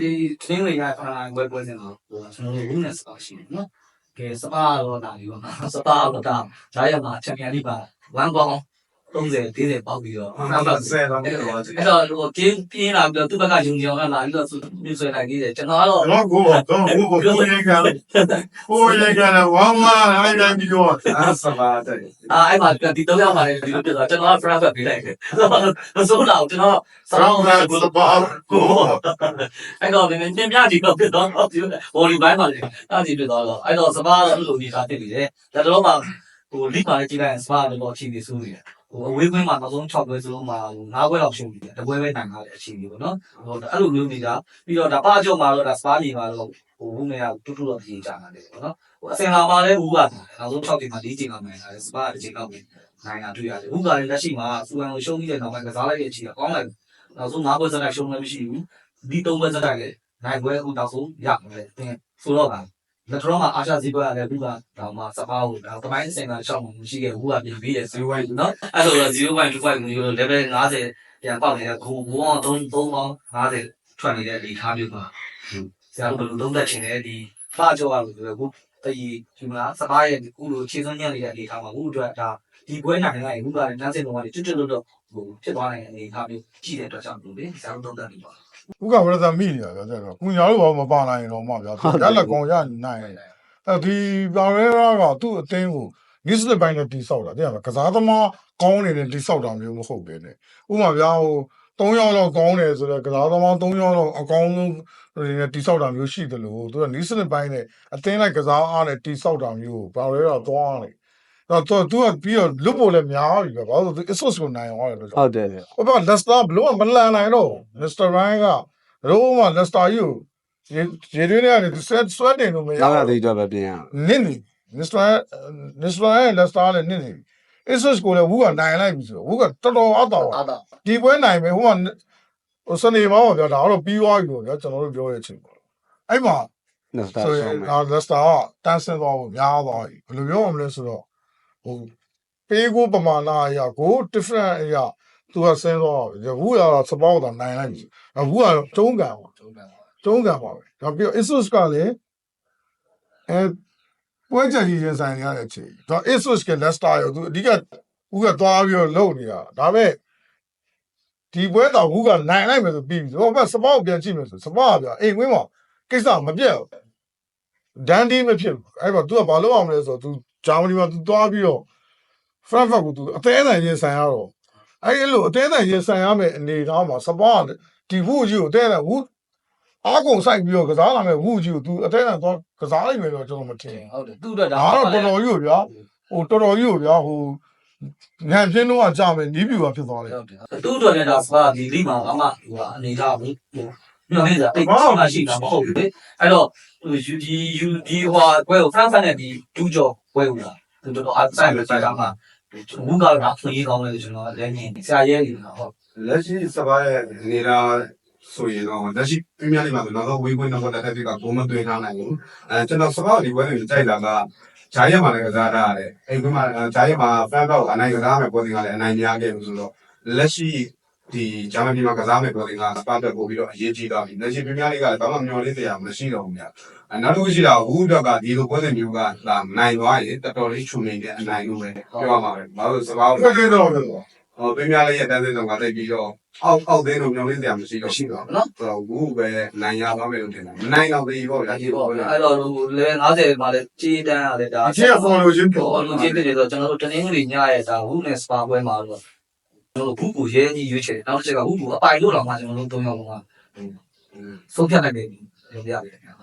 နောက်ထပ်ဒီထင်းတွေရခဏဝယ်ပွဲစင်တော့ကျွန်တော်တို့ weakness ပါရှိတယ်နော်ကဲစပါတော့တာဒီပေါ့နော်စပါတော့တာဂျာရမှာချန်ပီယံလိပါ1ပေါင်း 30 40ပေါက်ပြီးတော့နောက်တော့ဆယ်တော့ပြတော့အဲ့တော့ဟိုပြင်းပြင်းလာပြီးတော့သူ့ဘက်ကယုံကြည်အောင်လာပြီးတော့သူပြဆွဲလိုက်သေးတယ်ကျွန်တော်ကတော့တော့ကိုတော့ကိုကိုကိုရင်ကလည်းကိုရင်ကလည်းဝမ်းမအဲ့ဒါပြီးတော့အဆပါတဲ့အာအဲ့မှာဒီတော့ရောက်လာတယ်ဒီလိုပြတော့ကျွန်တော်က front back ပေးလိုက်တယ်မစိုးတော့ကျွန်တော်ဆောင်းလာကိုတော့ကိုအဲ့တော့မင်းပြင်ပြကြည့်တော့ပြတော့ဒီဘောလီဘိုင်းမှာလေအဲ့ဒီပြတော့အဲ့တော့စပါးလို့နေတာဖြစ်နေတယ်ဒါတော့မှဟိုလိပါလေးကြည့်လိုက်စပါးတော့အချိန်ကြီးစိုးနေတယ် ဟိုအဝေးကွင်းမှာနောက်ဆုံး6ပွဲစလုံးမှာ9ပွဲလောက်ရှုံးပြီးတယ်တပွဲပဲနိုင်တာလေအချိန်ကြီးပေါ့နော်ဟိုအဲ့လိုမျိုးနေတာပြီးတော့ဒါပါကြောမှာတော့ဒါစပါးညီမှာတော့ဟိုဘူးနေရတူတူတော့ပြင်ကြတာလေပေါ့နော်ဟိုအစင်လာမှာလဲဘူးကနောက်ဆုံး6ချိန်မှာ4ချိန်လောက်နိုင်တာလေစပါးတစ်ချိန်လောက်ပဲနိုင်တာတွေ့ရတယ်ဘူးကလည်းလက်ရှိမှာစူဝမ်ကိုရှုံးပြီးတဲ့နောက်ပိုင်းကစားလိုက်တဲ့အချိန်ကကောင်းလိုက်နောက်ဆုံး9ပွဲစတိုက်ရှုံးလည်းမရှိဘူးဒီ3ပွဲစတိုက်လည်းနိုင်ပွဲအခုနောက်ဆုံးရမယ်တင်ဆိုတော့က လက်ထရောမှာအာရှဇီဘကလည်းဘူးကဒါမှစပါးကိုဒါတမိုင်းစင်ကရှောက်မှမရှိခဲ့ဘူးကပြင်ပြီးတယ်ဇီဝိုင်းနော်အဲ့လိုတော့0.25မျိုး level 50ပြန်ပေါက်နေတဲ့ခုဘောအောင်3 350ထွက်နေတဲ့အနေထားမျိုးပါဆရာတို့ဘယ်လိုသုံးသပ်ချင်လဲဒီဖာကြောရလို့ပြောခုတည်ဒီမလားစပါးရဲ့ခုလိုခြေစွမ်းညံ့နေတဲ့အနေထားမှာခုအတွက်ဒါဒီပွဲနိုင်လိုက်ခုကလည်းနန်းစင်လုံးကနေတွတ်တွတ်လို့တော့ဟိုဖြစ်သွားနိုင်တဲ့အနေထားမျိုးရှိတဲ့အတွက်ကြောင့်လို့လေဆရာတို့သုံးသပ်နေပါ ဥက္ကဝရသမိနေရဗျာတဲ့တော့ကုညာတို့ဘာမပါနိုင်တော့မှဗျာရလက်ကောင်ရနိုင်အဲဒီပါရဲရာကသူ့အသင်းကိုနိစလပိုင်းနဲ့တိဆောက်တာတဲ့ကစားသမားကောင်းနေတဲ့တိဆောက်တာမျိုးမဟုတ်ပဲねဥပမာဗျာဟို3ယောက်လောက်ကောင်းတယ်ဆိုတော့ကစားသမား3ယောက်လောက်အကောင်းဆုံးတွေနဲ့တိဆောက်တာမျိုးရှိတယ်လို့သူကနိစလပိုင်းနဲ့အသင်းလိုက်ကစားအားနဲ့တိဆောက်တာမျိုးပါရဲရာသွားတယ် တော့သူသူကပြီးတော့လွတ်ဖို့လည်းများပြီဗျာဘာလို့သူ assist ကိုနိုင်သွားတယ်လို့ဟုတ်တယ်ဗျဟိုဘက်လက်စတာဘလို့မလန်နိုင်တော့မစ္စတာရိုင်းကရောမလက်စတာယူရေတွေနဲ့သူဆွဲဆွဲတင်လို့မရနောက်ရသေးတော့ပဲပြင်ရနင်းနေမစ္စတာမစ္စတာရဲ့လက်စတာလည်းနင်းနေအစ်ဆစ်ကိုလည်းဝူကနိုင်လိုက်ပြီဆိုတော့ဝူကတော်တော်အတော့အားတော့ဒီပွဲနိုင်မယ်ဟိုကဟိုစနေမောင်းဗျာဒါတော့ပြီးသွားပြီလို့ဗျာကျွန်တော်တို့ပြောတဲ့အချိန်ပေါ့အဲ့မှာနော်ဒါဆိုရဆိုင်မယ်ဒါလက်စတာကတန်းဆင်းသွားဖို့များသွားပြီဘယ်လိုပြောရမလဲဆိုတော့ ဟိုပေးကိုပမာဏအရာကို different အရာသူကဆင်းသွားပြီဝူကတော့စပေါက်တာနိုင်လိုက်ပြီအဝူကကျုံးကန်ပါကျုံးတယ်ကျုံးကန်ပါပဲဒါပြီးတော့ Asus ကလည်းအဲပွဲချက်ကြီးရင်ဆိုင်ရတဲ့အချိန်ဒါ Asus က Leicester ရောသူအဓိကဦးကသွားပြီးတော့လုပ်နေတာဒါပေမဲ့ဒီပွဲတော့ဦးကနိုင်လိုက်မယ်ဆိုပြီးပြီဟိုဘက်စပေါက်ပြန်ကြည့်မယ်ဆိုစပေါက်ကပြအိမ်ဝင်းမှာကိစ္စမပြတ်ဘူးဒန်ဒီမဖြစ်ဘူးအဲ့တော့ तू ကဘာလုပ်အောင်လဲဆိုတော့ तू ဂျာမနီမှာသူသွားပြီးတော့ Frankfurt ကိုသူအသေးအံရင်ဆိုင်ရတော့အဲ့လိုအသေးအံရင်ဆိုင်ရမယ်အနေထားမှာ support ဒီဝူကြီးကိုအသေးအံဝူအာကုန်ဆိုင်ပြီးတော့ကစားလာမယ်ဝူကြီးကိုသူအသေးအံသွားကစားလိုက်မယ်တော့ကျွန်တော်မထင်ဟုတ်တယ်သူ့အတွက်ဒါတော့တော်တော်ကြီးကိုဗျာဟိုတော်တော်ကြီးကိုဗျာဟိုငန်ပြင်းတော့ကြာမယ်နီးပြူပါဖြစ်သွားတယ်ဟုတ်တယ်သူ့အတွက်လည်းဒါဆိုတာဒီလိမောင်အမဟိုအနေထားဘူးညောင်းနေတာအဲ့ဘာမှရှိတာမဟုတ်ဘူးလေအဲ့တော့ဒီဒီဒီဟွာကွဲကိုဖရန်ဆန်နဲ့ဒီဒူးကျော် ကွဲဦးလားသူတို့အားဆိုင်လို့ဆိုင်တာမှာဘူးကတော့ခွင့်ရကောင်းတယ်ကျွန်တော်လည်းမြင်ဆရာရဲကြီးတော့ဟုတ်လက်ရှိစပါးရဲ့နေတာဆိုရင်တော့လက်ရှိပြင်းပြနေမှာဆိုတော့ဝေးခွင့်တော့တက်တဲ့ကဘုံမတွေ့ထားနိုင်ဘူးအဲကျွန်တော်စပါးဒီဘက်နေကြိုက်တာကဂျာရက်မှာလည်းကစားထားရတယ်အိမ်ခွင့်မှာဂျာရက်မှာဖန်တော့အနိုင်ကစားမယ်ပေါ်တင်ကလည်းအနိုင်များခဲ့လို့ဆိုတော့လက်ရှိ ဒီဂျာမနီမှာကစားမယ်ပေါ်တင်ကစပါးတက်ပို့ပြီးတော့အရေးကြီးသွားပြီလက်ရှိပြင်းပြလေးကလည်းဘာမှမျောလင်းတရားမရှိတော့ဘူးများအဲနောက်တစ်ခုရှိတာဟူးတော့ကဒီလိုပွဲစဉ်မျိုးကလာနိုင်သွားရင်တော်တော်လေးချုံနေတဲ့အနိုင်လို့ပဲပြောရမှာပဲဘာလို့စပါးခက်ခဲတော့ဖြစ်သွားဟောပြင်းပြလေးရဲ့တန်းစင်းဆောင်ကတိတ်ပြီးတော့အောက်အောက်သိန်းလို့မျောလင်းတရားမရှိတော့ရှိတော့နော်ဆိုတော့ဘူးပဲနိုင်ရသွားမယ်လို့ထင်တယ်မနိုင်တော့သေးဘူးဗျာဒီပေါ့အဲ့တော့လေ50မှာလည်းကြေးတန်းရတယ်ဒါဒီချင်းဖော်လို့ချင်းဟိုလူချင်းတွေဆိုကျွန်တော်တို့တနင်္ဂနွေညရဲ့ဒါဝုနဲ့စပါပွဲမှာတော့ ကျွန်တော်တို့ဘူးကိုရဲကြီးရွေးချယ်နောက်တစ်ချက်ကဘူးကိုအပိုင်လို့တော့မှကျွန်တော်တို့သုံးယောက်လုံးကဆုံးဖြတ်လိုက်တယ်ပြောပြရတယ်ခင်ဗျာ